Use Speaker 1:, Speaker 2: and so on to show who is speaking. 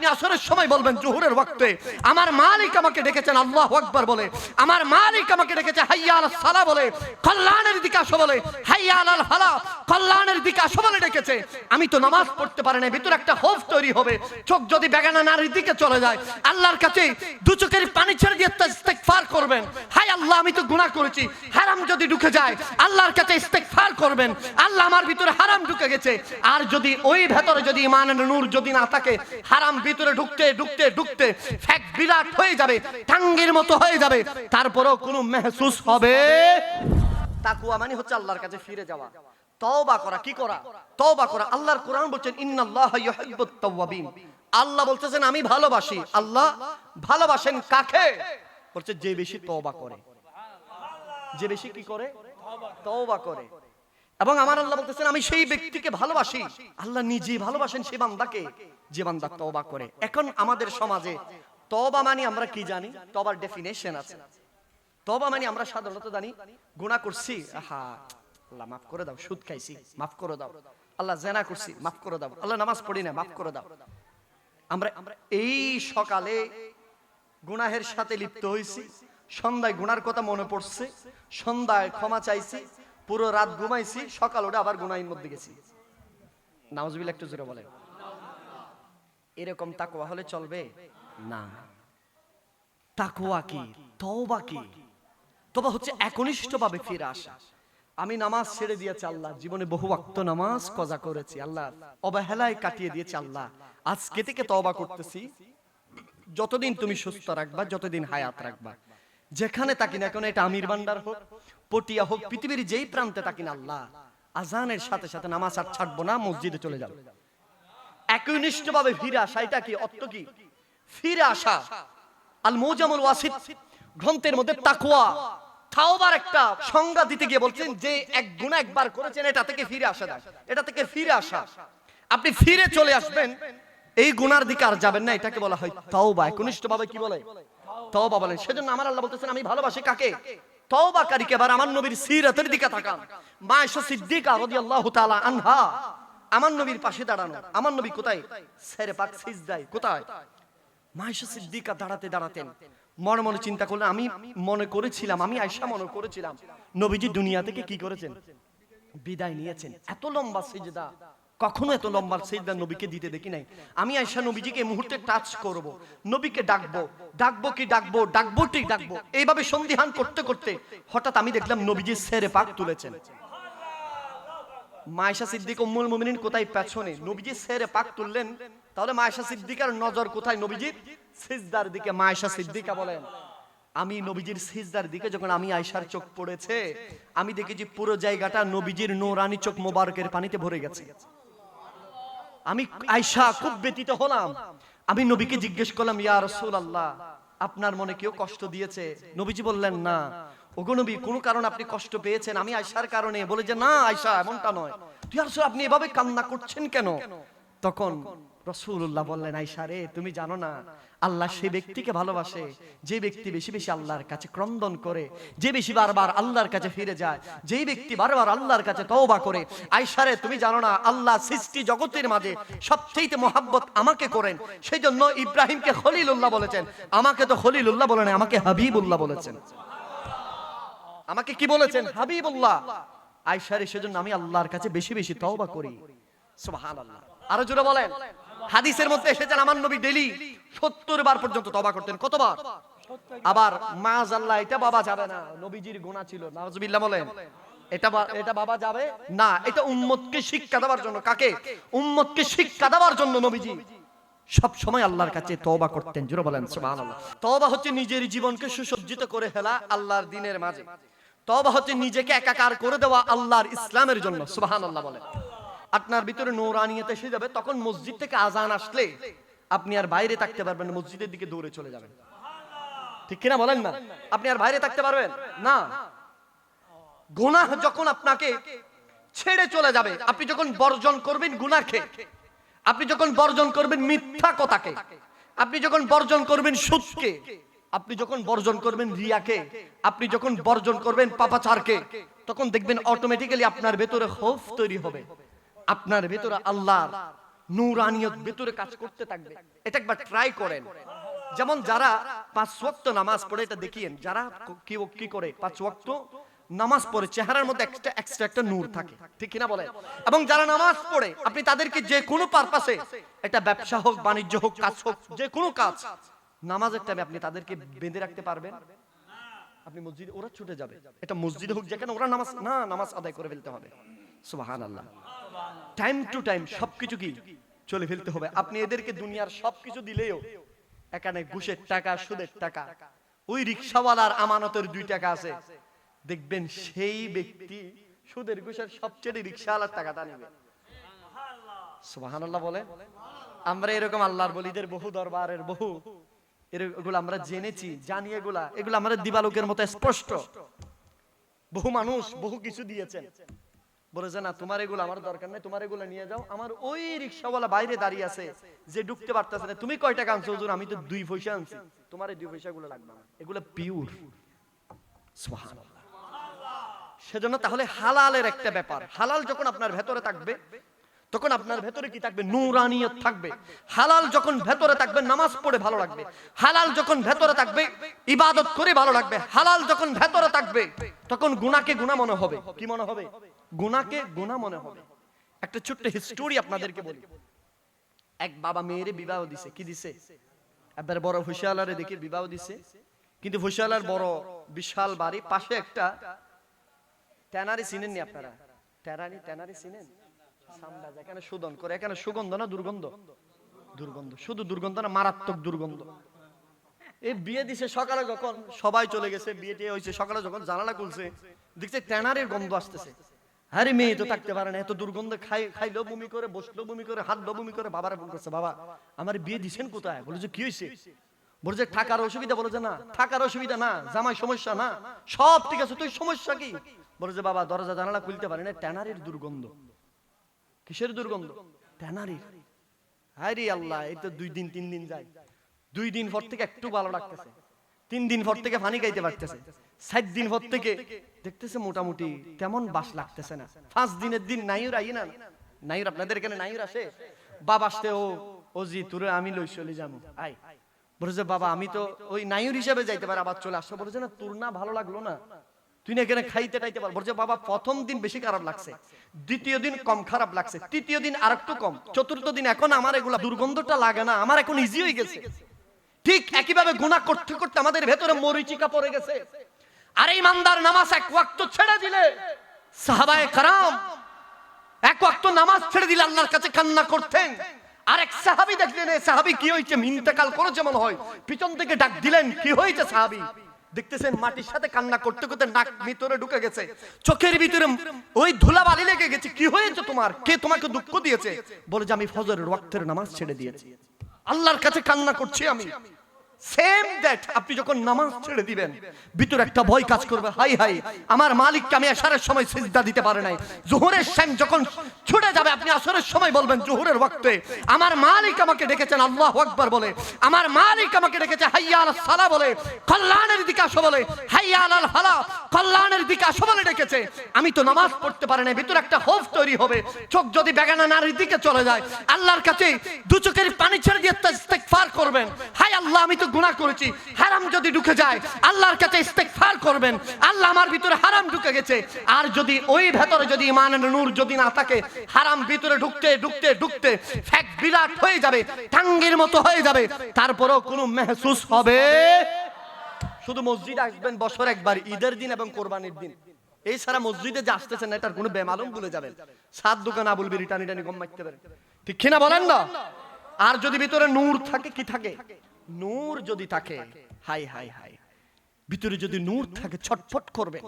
Speaker 1: আপনি আসরের সময় বলবেন, জোহরের ওয়াক্তে আমার মালিক আমাকে ডেকেছেন, আল্লাহ আকবার বলে। আমার মালিক আমাকে ডেকেছে, হাইয়া আল সালা বলে। কল্যাণের দিকে আসো বলে, হাইয়া আল ফালা কল্যাণের দিকে আসো বলে ডেকেছে। আমি তো নামাজ পড়তে পারি না ভিতরে একটা হোফ তৈরি হবে। চোখ যদি বেগানা নারীর দিকে চলে যায়, আল্লাহর কাছে দু চোখের পানি ছেড়ে দিয়ে ইস্তেগফার করবেন। হাই আল্লাহ, আমি তো গুনাহ করেছি। হারাম যদি ঢুকে যায়, আল্লাহর কাছে ইস্তেগফার করবেন। আল্লাহ আমার ভিতরে হারাম ঢুকে গেছে। আর যদি ওই ভেতরে যদি ইমানের নূর যদি না থাকে, হারাম ভিতরে ঢুকতে ঢুকতে ঢুকতে ফ্যাক বিরাট হয়ে যাবে, টাঙ্গির মতো হয়ে যাবে, তারপরেও কোনো মেহসুস হবে। তাকুয়া মানে হচ্ছে আল্লাহর কাছে ফিরে যাওয়া। তওবা করা, কি করা? তওবা করা। আল্লাহর কোরআন বলছেন, ইন্নাল্লাহা ইউহিব্বুত তাওয়াবিন। আল্লাহ বলতেছেন, আমি ভালোবাসি। আল্লাহ ভালোবাসেন কাকে? বলছে, যে বেশি তওবা করে। যে বেশি কি করে? তওবা করে। এবং আমার আল্লাহ বলতেছেন, আমি সেই ব্যক্তিকে ভালোবাসি। আল্লাহ নিজে ভালোবাসেন সেই বান্দাকে। যে বান্দা তওবা করে। এখন আমাদের সমাজে তওবা মানে আমরা কি জানি? তওবার ডেফিনেশন আছে। তবা মানে আমরা সাধারণত জানি, গুনাহ করছি, আহা, আল্লাহ মাফ করে দাও, সুদ খাইছি, মাফ করে দাও। আল্লাহ জেনা করছি, মাফ করে দাও। আল্লাহ নামাজ পড়ি না মাফ করে দাও। আমরা এই সকালে গুনাহের সাথে লিপ্ত হয়েছি সন্ধ্যায় গুনার কথা মনে পড়ছে, সন্ধ্যায় ক্ষমা চাইছি পুরো রাত ঘুমাইছি সকাল ওটা আবার গুনাহের মধ্যে গেছি। নামাজবিল একটু জোরে বলেন। এরকম তাকওয়া হলে চলবে? না। তাকওয়া কি? তওবা কি? তবা হচ্ছে একনিষ্ঠভাবে ফিরে আসা। আমি নামাজ ছেড়ে দিয়েছি আল্লাহ জীবনে বহু ওয়াক্ত নামাজ কজা করেছি আল্লাহ অবহেলায় কাটিয়ে দিয়েছি আল্লাহ। আজকে থেকে তওবা করতেছি। যতদিন তুমি সুস্থ রাখবা যতদিন হায়াত রাখবা। যেখানে তাকি না কেন এটা আমির বান্ডার হোক পটিয়া হোক, পৃথিবীর যেই প্রান্তে তাকি না আল্লাহ, আজানের সাথে সাথে নামাজ আর ছাড়বো না, মসজিদে চলে যাব। একনিষ্ঠভাবে ফিরে আসা, এটা কি অর্থ কি? ফিরে আসা। আল মৌজামুল ওয়াসিদ গ্রন্থের মধ্যে তাকওয়া, তাওবার একটা সংজ্ঞা দিতে গিয়ে বলছেন যে এক গুনাহ একবার করেছেন, এটা থেকে ফিরে আসা যায়। এটা থেকে ফিরে আসা। আপনি ফিরে চলে আসবেন, এই গুনার দিকে আর যাবেন না, এটাকে বলা হয় তাওবা। একনিষ্ঠভাবে কি বলে? তওবা বলেন সেজন্য আমার আল্লাহ বলতেছেন, আমি ভালোবাসি কাকে? তওবাকারীকে এবার আমার নবীর সিরাতের দিকে তাকান। মা আয়েশা সিদ্দিকা রাদিয়াল্লাহু তাআলা আনহা আমার নবীর পাশে দাঁড়ানো। আমার নবী কোথায়? পাক সিজদায়। কোথায়? সিদ্দিকা দাঁড়াতে দাঁড়াতেন। মনে মনে চিন্তা করলেন, আমি মনে করেছিলাম, আমি আয়সা মনে করেছিলাম। নবীজি দুনিয়া থেকে কি করেছেন? বিদায় নিয়েছেন। এত লম্বা সিজদা। কখনো এত লম্বা সিজদা নবীকে দিতে দেখি নাই। আমি আয়সা নবীজিকে এই মুহূর্তে টাচ করব। নবীকে ডাকবো। ডাকবো কি ডাকবো? ডাকবো ঠিক ডাকবো। এইভাবে সন্ধিহান করতে করতে হঠাৎ আমি দেখলাম নবীজি সেরে পাক তুলেছেন। মায়েশা সিদ্দিক উম্মুল মুমিনিন কোথায়? পেছনে। নবীজি সেরে পাক তুললেন। তাহলে মায়েশা সিদ্দিকার নজর কোথায় নবীজির? সিজদার দিকে। মায়েশা সিদ্দিকা বলেন, আমি নবীজির সিজদার দিকে যখন আমি আয়সার চোখ পড়েছে, আমি দেখেছি পুরো জায়গাটা নবীজির নোরানি চোখ মোবারকের পানিতে ভরে গেছে। আমি আয়সা খুব ব্যতীত হলাম। আমি নবীকে জিজ্ঞেস করলাম, ইয়া আল্লাহ আপনার মনে কেউ কষ্ট দিয়েছে? নবীজি বললেন, না। ওগো নবী, কোন কারণ আপনি কষ্ট পেয়েছেন? আমি আয়সার কারণে বলে যে, না আয়সা এমনটা নয়। তুই আর আপনি এভাবে কান্না করছেন কেন? তখন রসুল্লাহ বললেন আয়সা রে, তুমি জানো না, আল্লাহ সে ব্যক্তিকে ভালোবাসে। যে ব্যক্তি বেশি বেশি আল্লাহর কাছে ক্রন্দন করে, যে বেশি বারবার আল্লাহর কাছে ফিরে যায়, যেই ব্যক্তি বারবার আল্লাহর কাছে তওবা করে আয়সারে তুমি জানো না, আল্লাহ সৃষ্টি জগতের মাঝে সবচেয়ে মহাব্বত আমাকে করেন। সেই জন্য ইব্রাহিমকে খলিলুল্লাহ বলেছেন। আমাকে তো খলিলুল্লাহ বলেন আমাকে হাবিবুল্লাহ বলেছেন। আমাকে কি বলেছেন? হাবিবুল্লাহ। আয়সারে সেজন্য আমি আল্লাহর কাছে বেশি বেশি তওবা করি। সুবহানাল্লাহ। আরও জোরে বলেন। হাদিসের মধ্যে এসেছেন আমার নবী ডেলি সত্তর বার পর্যন্ত তবা করতেন। কতবার? আবার মাজ আল্লাহ এটা বাবা যাবে না। নবীজির গুণা ছিল। বলেন। এটা এটা বাবা যাবে না। এটা উম্মতকে শিক্ষা দেওয়ার জন্য। কাকে? উম্মতকে শিক্ষা দেওয়ার জন্য নবীজি। সব সময় আল্লাহর কাছে তওবা করতেন। বলেন, সুবহানাল্লাহ। তওবা হচ্ছে নিজের জীবনকে সুসজ্জিত করে ফেলা আল্লাহর দিনের মাঝে। তওবা হচ্ছে নিজেকে একাকার করে দেওয়া আল্লাহর ইসলামের জন্য। সুবহানাল্লাহ বলেন। আপনার ভিতরে নৌরানিয়ত এসে যাবে, তখন মসজিদ থেকে আজান আসলে আপনি আর বাইরে থাকতে পারবেন না, মসজিদের দিকে দৌড়ে চলে যাবেন। ঠিক কিনা বলেন না? আপনি আর বাইরে থাকতে পারবেন? না। গুনাহ যখন আপনাকে ছেড়ে চলে যাবে, আপনি যখন বর্জন করবেন গুনাহকে, আপনি যখন বর্জন করবেন মিথ্যা কথাকে, আপনি যখন বর্জন করবেন সুদকে, আপনি যখন বর্জন করবেন রিয়াকে, আপনি যখন বর্জন করবেন পাপাচারকে, তখন দেখবেন অটোমেটিক্যালি আপনার ভেতরে খৌফ তৈরি হবে। আপনার ভেতরে আল্লাহর নূরানিয়ত ভেতরে কাজ করতে থাকবে। এটা একবার ট্রাই করেন। যেমন যারা পাঁচ ওয়াক্ত নামাজ পড়ে, এটা দেখিয়েন, যারা কি কি করে, পাঁচ ওয়াক্ত নামাজ পড়ে, চেহারার মধ্যে এক্সট্রা এক্সট্রা একটা নূর থাকে। ঠিক কিনা এবং যারা নামাজ পড়ে, আপনি তাদেরকে যে কোনো পারপাসে এটা ব্যবসা হোক, বাণিজ্য হোক, কাজ হোক, যে কোনো কাজ, নামাজের টাইমে আপনি তাদেরকে বেঁধে রাখতে পারবেন। আপনি মসজিদে, ওরা ছুটে যাবে। এটা মসজিদে হোক, যেখানে ওরা নামাজ, না, নামাজ আদায় করে ফেলতে হবে। টাইম টু টাইম সবকিছু কি চলে ফেলতে হবে। আপনি এদেরকে দুনিয়ার সবকিছু দিলেও এখানে ঘুষের টাকা, সুদের টাকা, ওই রিক্সাওয়ালার আমানতের দুই টাকা আছে। দেখবেন সেই ব্যক্তি সুদের ঘুষের সবচেয়ে রিক্সাওয়ালার নেবে। বলে? আমরা এরকম আল্লাহর বলিদের বহু দরবারের বহু। এগুলো আমরা জেনেছি, জানি এগুলা। এগুলো আমাদের দিবালোকের মতো স্পষ্ট। বহু মানুষ বহু কিছু দিয়েছেন। বলেছে না, তোমার এগুলো আমার দরকার নেই, তোমার এগুলো নিয়ে যাও। আমার ওই রিক্সাওয়ালা বাইরে দাঁড়িয়ে আছে, যে ঢুকতে পারতেছে না, তুমি কয় টাকা আনছো আমি তো দুই পয়সা আনছি। তোমার এই দুই পয়সা গুলো লাগবে না। এগুলো পিওর। সেজন্য তাহলে হালালের একটা ব্যাপার। হালাল যখন আপনার ভেতরে থাকবে তখন আপনার ভেতরে কি থাকবে? নূরানিয়ত থাকবে। হালাল যখন ভেতরে থাকবে, নামাজ পড়ে ভালো লাগবে। হালাল যখন ভেতরে থাকবে, ইবাদত করে ভালো লাগবে। হালাল যখন ভেতরে থাকবে, তখন গুনাকে গুনাহ মনে হবে। কি মনে হবে? গুনাকে গুনাহ মনে হবে। একটা ছোট্ট হিস্টোরি আপনাদেরকে বলি। এক বাবা মেয়েরে বিবাহ দিছে। কি দিছে? এবার বড় হুশিয়ালারে দেখে বিবাহ দিছে। কিন্তু হুশিয়ালার বড় বিশাল বাড়ি, পাশে একটা ট্যানারি চিনেন নি আপনারা? ট্যানারি ট্যানারি চিনেন? সুদন করে এখানে সুগন্ধ না দুর্গন্ধ? দুর্গন্ধ। শুধু দুর্গন্ধ না, মারাত্মক দুর্গন্ধ। এই বিয়ে দিছে সকালে যখন, সবাই চলে গেছে, বিয়ে টিয়ে হয়েছে সকালে যখন, জানালা খুলছে, দেখছে ট্যানারির গন্ধ আসতেছে। আরে মেয়ে তো থাকতে পারে না, এত দুর্গন্ধ খাই, খাইলো বমি করে, বসল বমি করে, হাঁটলো বমি করে, বাবার ফোন করছে, বাবা, আমার বিয়ে দিছেন কোথায়? বলে যে, কি হয়েছে বলে থাকার অসুবিধা? বলে যে, না, থাকার অসুবিধা না, জামাই সমস্যা না, সব ঠিক আছে, তুই সমস্যা কি? বলে যে, বাবা, দরজা জানালা খুলতে পারে না, ট্যানারের দুর্গন্ধ। কিসের দুর্গন্ধ? ট্যানারির। হায়রে আল্লাহ, এই তো দুই দিন, তিন দিন যায়। দুই দিন পর থেকে একটু ভালো লাগতেছে। তিন দিন পর থেকে পানি খাইতে পারতেছে। সাত দিন পর থেকে দেখতেছে মোটামুটি তেমন বাস লাগতেছে না। পাঁচ দিনের দিন নাইর আই না? নাইর আপনাদের এখানে নাইর আসে? বাবা আসতে ও ও জি, তোরে আমি লই চলে যাব। আই বলেছে বাবা, আমি তো ওই নাইর হিসাবে যাইতে পারে, আবার চলে আসছে বলেছে না, তোর না ভালো লাগল না। তুই না এখানে খাইতে টাইতে পার বলছে, বাবা, প্রথম দিন বেশি খারাপ লাগছে। দ্বিতীয় দিন কম খারাপ লাগছে। তৃতীয় দিন আর একটু কম। চতুর্থ দিন এখন আমার এগুলা দুর্গন্ধটা লাগে না। আমার এখন ইজি হয়ে গেছে। ঠিক একইভাবে গুণা করতে করতে আমাদের ভেতরে মরিচিকা পড়ে গেছে। আর ইমানদার নামাজ এক ওয়াক্ত ছেড়ে দিলে সাহাবায়ে কারাম এক ওয়াক্ত নামাজ ছেড়ে দিলে আল্লাহর কাছে কান্না করতেন। আর এক সাহাবি দেখলেন এই সাহাবি, কি হয়েছে ইন্তেকাল করেছে মনে হয়। পিছন থেকে ডাক দিলেন, কি হয়েছে সাহাবি? দেখতেছেন মাটির সাথে কান্না করতে করতে নাক ভিতরে ঢুকে গেছে, চোখের ভিতরে ওই ধুলা বালি লেগে গেছে। কি হয়েছে তোমার? কে তোমাকে দুঃখ দিয়েছে? বলে যে আমি ফজরের ওয়াক্তের নামাজ ছেড়ে দিয়েছি। আল্লাহর কাছে কান্না করছি আমি। সেম দ্যাট আপনি যখন নামাজ ছেড়ে দিবেন, ভিতরে একটা ভয় কাজ করবে। হাই হাই, আমার মালিককে আমি আসারের সময় সিজদা দিতে পারে নাই। জোহরের যখন ছুটে যাবে, আপনি আসরের সময় বলবেন, জোহরের ওয়াক্তে আমার মালিক আমাকে ডেকেছেন, আল্লাহু আকবার বলে। আমার মালিক আমাকে ডেকেছে, হাইয়া আলাস সালা বলে। কল্যাণের দিকে আসো বলে, হাইয়া আলাল ফালা কল্যাণের দিকে আসো বলে ডেকেছে। আমি তো নামাজ পড়তে পারি না ভিতরে একটা হোফ তৈরি হবে। চোখ যদি বেগানা নারীর দিকে চলে যায়, আল্লাহর কাছে দু চোখের পানি ছেড়ে দিয়ে করবেন। হাই আল্লাহ, আমি তো গুনাহ করেছি, হারাম যদি ঢুকে যায়, আল্লাহর কাছে ইস্তেগফার করবেন, আল্লাহ আমার ভিতরে হারাম ঢুকে গেছে। আর যদি ওই ভেতরে যদি ইমানের নূর যদি না থাকে, হারাম ভিতরে ঢুকতে ঢুকতে ঢুকতে ফ্যাক বিরাট হয়ে যাবে, টাঙ্গের মতো হয়ে যাবে। তারপরেও কোনো মেহসুস হবে? শুধু মসজিদ আসবেন বছর একবার, ঈদের দিন এবং কোরবানির দিন। এই সারা মসজিদে যে আসতেছেন না, এটার কোনো বেমালুম ভুলে যাবেন। সাত দোকান আবুল বিরি টানি টানি গম মারতে পারেন। ঠিক কিনা বলেন না? আর যদি ভিতরে নূর থাকে, কি থাকে? নূর যদি থাকে হাই হাই হাই। ভিতরে যদি নূর থাকে ছটফট করবে।